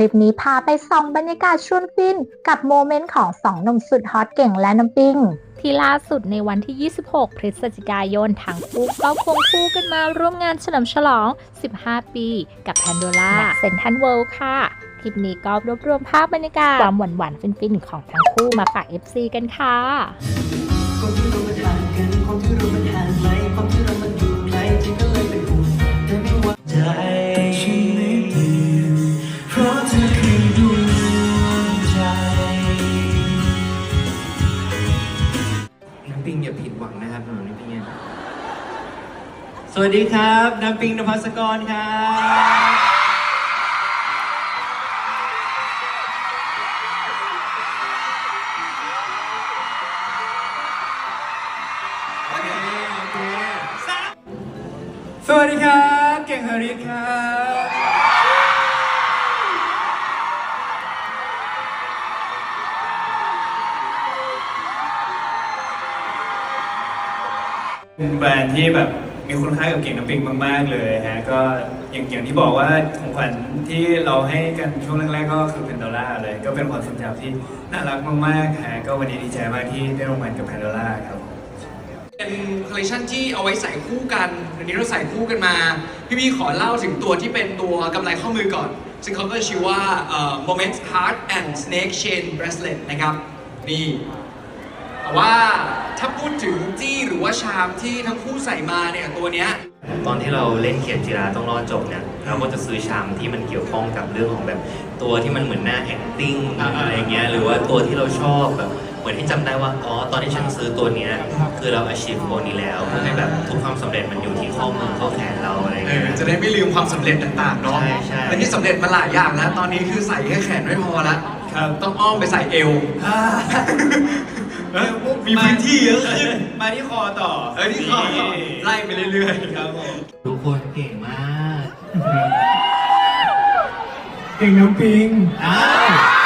ลิปนี้พาไปส่องบรรยากาศชวนฟิน กับโมเมนต์ของสองหนุ่มสุดฮอตเก่งและน้ำปิงที่ล่าสุดในวันที่ 26 พฤศจิกายนทั้งคู่ก็ควงคู่กันมาร่วมงานเฉลิมฉลอง 15 ปี กับแพนโดล่าเซนทันเวิลด์ค่ะ คลิปนี้ก็รวบรวมภาพบรรยากาศความหวานๆฟินๆ ของทั้งคู่มาฝาก FC กันค่ะความที่เรามันห่างกันความที่เรามันห่างไกลความที่เรามันอยู่ไกลจริงก็เลยเป็น ปิงอย่าผิดหวังนะครับสำหรับน้ำปิงเนี่ยสวัสดีครับน้ำปิงนภัสกรครับโอเคโอเคสวัสดีครับ เก่งฮาริสครับ เป็นแบรนด์ที่แบบมีคุณค่ากับเก่งน้ำปิงมากๆเลยฮะก็อย่างอย่างที่บอกว่าของขวัญที่เราให้กันช่วงแรกๆก็คือเป็นดอลลาร์เลยก็เป็นความทรงจำที่น่ารักมากๆฮะก็วันนี้ดีใจมากที่ได้ร่วมงานกับแพนดอลลาร์ครับเป็นคอลเลคชันที่เอาไว้ใส่คู่กันวันนี้เราใส่คู่กันมา พี่พี่ขอเล่าถึงตัวที่เป็นตัวกำไรข้อมือก่อน ซึ่งเขาก็ชื่อว่า Moment Heart and Snake Chain Bracelet นะครับนี่ แต่ว่าถ้าพูดถึงจี้หรือว่าชามที่ทั้งคู่ใส่มาเนี่ยตัวเนี้ย ตอนที่เราเล่นเขียนจีราต้องรอดจบเนี่ยเราก็จะซื้อชามที่มันเกี่ยวข้องกับเรื่องของแบบตัวที่มันเหมือนหน้า acting อ่าๆอะไรเงี้ยหรือว่าตัวที่เราชอบแบบเหมือนที่จำได้ว่าอ๋อตอนที่ฉันซื้อตัวเนี้ยคือเรา achieve ตัวนี้แล้วเพื่อให้แบบทุกความสำเร็จมันอยู่ที่ข้อมือข้อแขนเราอะไรเอเงี้อยจะได้ไม่ลืมความสำเร็จต่างๆเนาะใช่ใช่ และที่สำเร็จมาหลายอย่างแล้ว ตอนนี้คือใส่แค่แขนไม่พอละครับต้องอ้อมไปใส่เอว เอ้ยมีพื้นที่เยอะขึ้น มาที่คอต่อเอ้ยที่คอต่อไล่ไปเรื่อยๆครับผมทุกคนเก่งมาก เก่งน้ำปิงอ้าว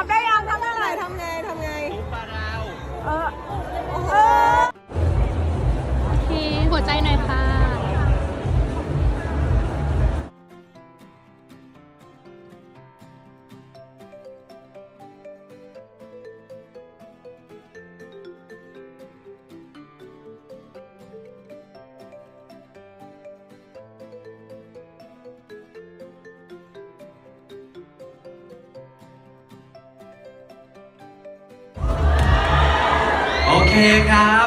อะทำได้ยังทำได้ไรทำไงทำไงเออ โอ้โหที่หัวใจหน่อยค่ะ เคครับ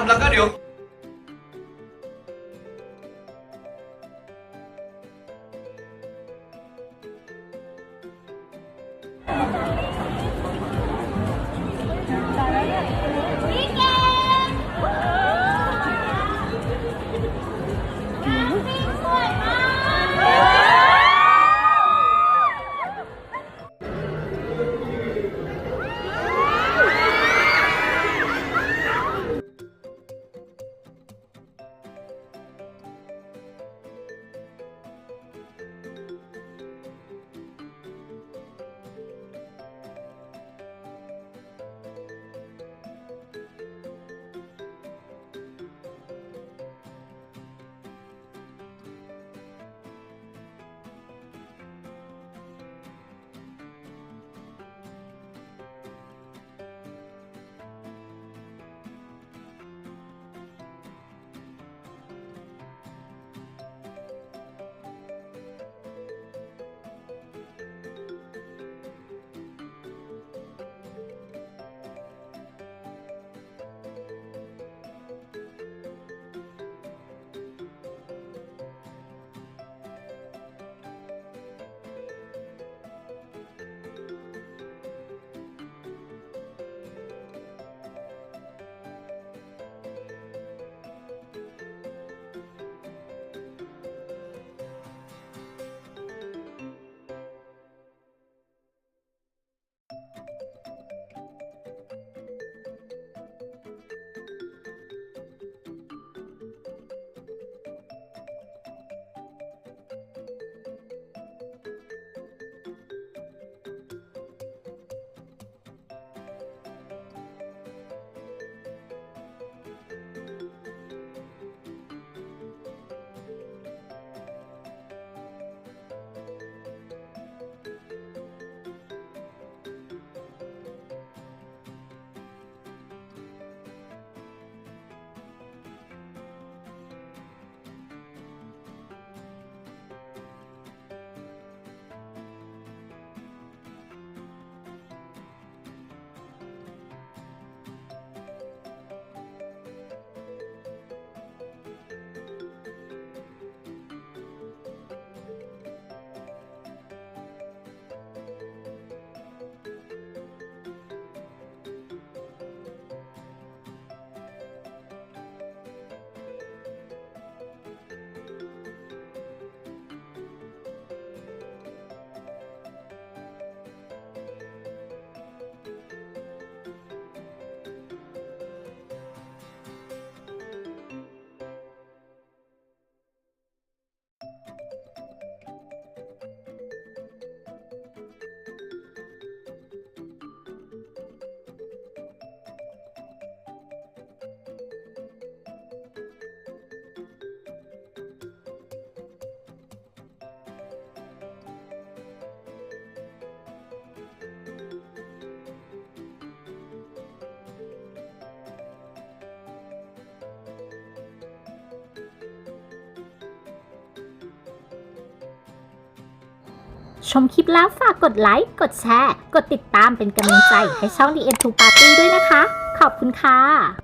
ชมคลิปแล้วฝากกดไลค์ กดแชร์ กดติดตามเป็นกำลังใจให้ช่อง The End to Party ด้วยนะคะ ขอบคุณค่ะ